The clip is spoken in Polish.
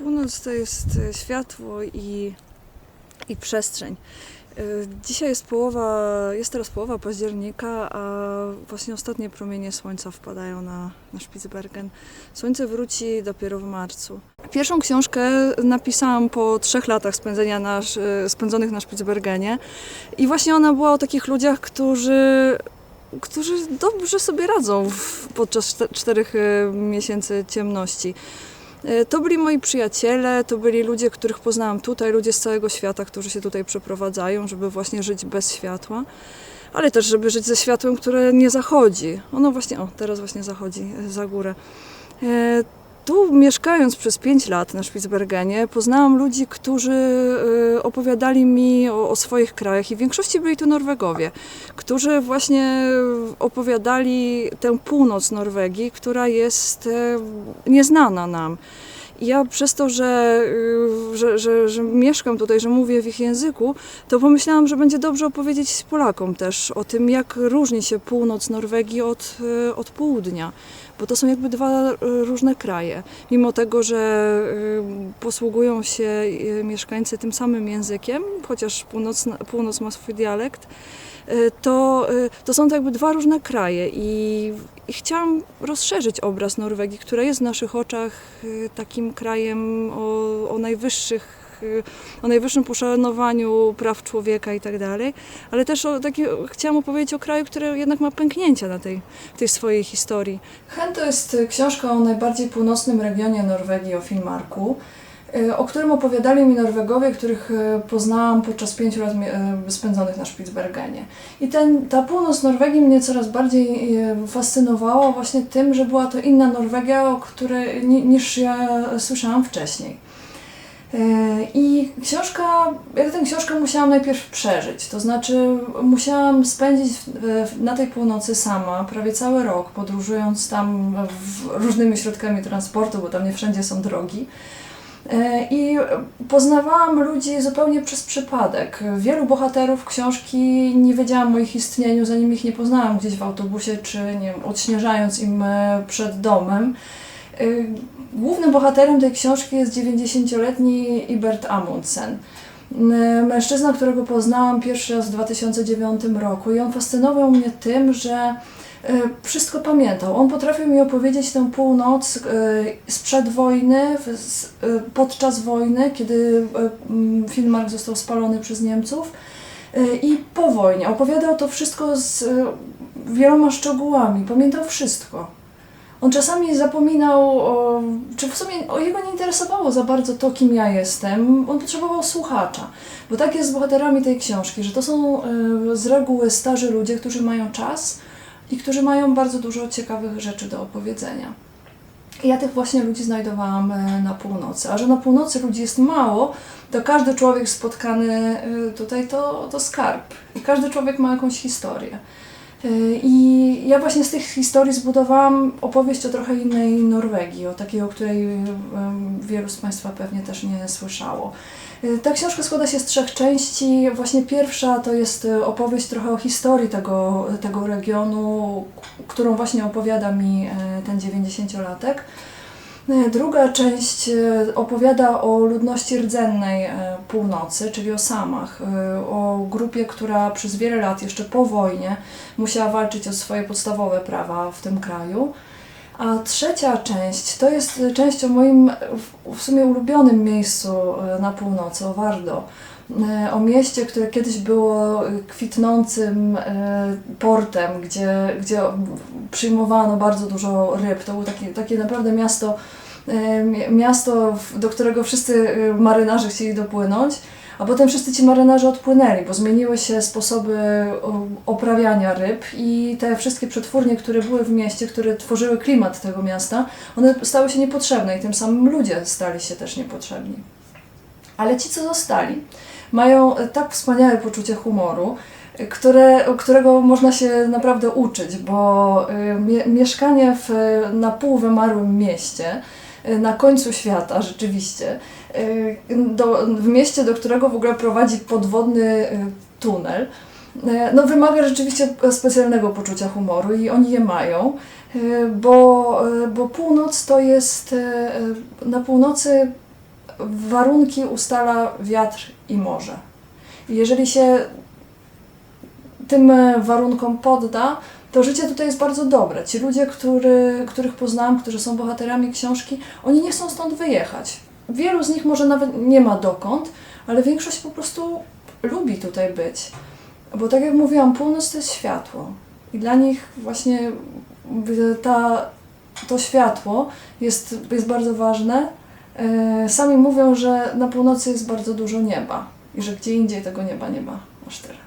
północ to jest e, światło i, i przestrzeń. E, Dzisiaj jest połowa, jest teraz połowa października, a właśnie ostatnie promienie słońca wpadają na, na Spitsbergen. Słońce wróci dopiero w marcu. Pierwszą książkę napisałam po trzech latach spędzenia na, spędzonych na Spitsbergenie i właśnie ona była o takich ludziach, którzy którzy dobrze sobie radzą w, podczas czte- czterech e, miesięcy ciemności. E, To byli moi przyjaciele, to byli ludzie, których poznałam tutaj, ludzie z całego świata, którzy się tutaj przeprowadzają, żeby właśnie żyć bez światła, ale też, żeby żyć ze światłem, które nie zachodzi. Ono właśnie, o, teraz właśnie zachodzi e, za górę. Tu mieszkając przez 5 lat na Spitsbergenie, poznałam ludzi, którzy e, opowiadali mi o, o swoich krajach i w większości byli to Norwegowie, którzy właśnie opowiadali tę północ Norwegii, która jest e, nieznana nam. Ja przez to, że, y, że, że, że mieszkam tutaj, że mówię w ich języku, to pomyślałam, że będzie dobrze opowiedzieć Polakom też o tym, jak różni się północ Norwegii od, y, od południa. Bo to są jakby dwa y, różne kraje. Mimo tego, że posługują się mieszkańcy tym samym językiem, chociaż północ, północ ma swój dialekt, to, to są to jakby dwa różne kraje i, i chciałam rozszerzyć obraz Norwegii, która jest w naszych oczach y, takim krajem o, o najwyższych y, o najwyższym poszanowaniu praw człowieka i tak dalej, ale też o takie, chciałam opowiedzieć o kraju, który jednak ma pęknięcia na tej, tej swojej historii. Hen to jest książka o najbardziej północnym regionie Norwegii, o Finnmarku, o którym opowiadali mi Norwegowie, których y, poznałam podczas pięciu lat y, spędzonych na Spitsbergenie. I ten, ta północ Norwegii mnie coraz bardziej fascynowała właśnie tym, że była to inna Norwegia, o której, ni- niż ja słyszałam wcześniej. E, I książka, jak tę książkę musiałam najpierw przeżyć, to znaczy musiałam spędzić na tej północy sama prawie cały rok, podróżując tam różnymi środkami transportu, bo tam nie wszędzie są drogi. E, I poznawałam ludzi zupełnie przez przypadek. Wielu bohaterów książki nie wiedziałam o ich istnieniu, zanim ich nie poznałam gdzieś w autobusie, czy nie wiem, odśnieżając im e, przed domem. E, Głównym bohaterem tej książki jest 90-letni Ibert Amundsen. Mężczyzna, którego poznałam pierwszy raz w 2009 roku i on fascynował mnie tym, że wszystko pamiętał. On potrafił mi opowiedzieć tę północ e, sprzed wojny, e, podczas wojny, kiedy e, Finnmark został spalony przez Niemców e, i po wojnie. Opowiadał to wszystko z e, wieloma szczegółami. Pamiętał wszystko. On czasami zapominał, o, czy w sumie o jego nie interesowało za bardzo to, kim ja jestem. On potrzebował słuchacza. Bo tak jest z bohaterami tej książki, że to są e, z reguły starzy ludzie, którzy mają czas i którzy mają bardzo dużo ciekawych rzeczy do opowiedzenia. Ja tych właśnie ludzi znajdowałam e, na północy. A że na północy ludzi jest mało, to każdy człowiek spotkany e, tutaj to, to skarb. I każdy człowiek ma jakąś historię. Y, I ja właśnie z tych historii zbudowałam opowieść o trochę innej Norwegii, o takiej, o której em, wielu z Państwa pewnie też nie słyszało. Y, Ta książka składa się z trzech części. Właśnie pierwsza to jest y, opowieść trochę o historii tego, tego regionu, którą właśnie opowiada mi ten 90-latek. E, Druga część e, opowiada o ludności rdzennej e, północy, czyli o Samach, e, o grupie, która przez wiele lat, jeszcze po wojnie, musiała walczyć o swoje podstawowe prawa w tym kraju. A trzecia część to jest część o moim w- sumie ulubionym miejscu e, na północy, o Wardo. E, O mieście, które kiedyś było e, kwitnącym portem, gdzie, gdzie przyjmowano bardzo dużo ryb. To było takie, takie naprawdę miasto, mi- miasto, do którego wszyscy marynarze chcieli dopłynąć. A potem wszyscy ci marynarze odpłynęli, bo zmieniły się sposoby oprawiania ryb i te wszystkie przetwórnie, które były w mieście, które tworzyły klimat tego miasta, one stały się niepotrzebne i tym samym ludzie stali się też niepotrzebni. Ale ci, co zostali, mają e, tak wspaniałe poczucie humoru, e, które, którego można się naprawdę uczyć, bo e, mie- mieszkanie w na pół wymarłym mieście, na końcu świata rzeczywiście, e, do, w mieście, do którego w ogóle prowadzi podwodny e, tunel, no wymaga rzeczywiście specjalnego poczucia humoru i oni je mają, bo, bo północ to jest, na północy warunki ustala wiatr i morze. Jeżeli się tym warunkom podda, to życie tutaj jest bardzo dobre. Ci ludzie, który, których poznałam, którzy są bohaterami książki, oni nie chcą stąd wyjechać. Wielu z nich może nawet nie ma dokąd, ale większość po prostu lubi tutaj być. Bo tak jak mówiłam, północ to jest światło. I dla nich właśnie ta, to światło jest, jest bardzo ważne. E, Sami mówią, że na północy jest bardzo dużo nieba i że gdzie indziej tego nieba nie ma aż tyle.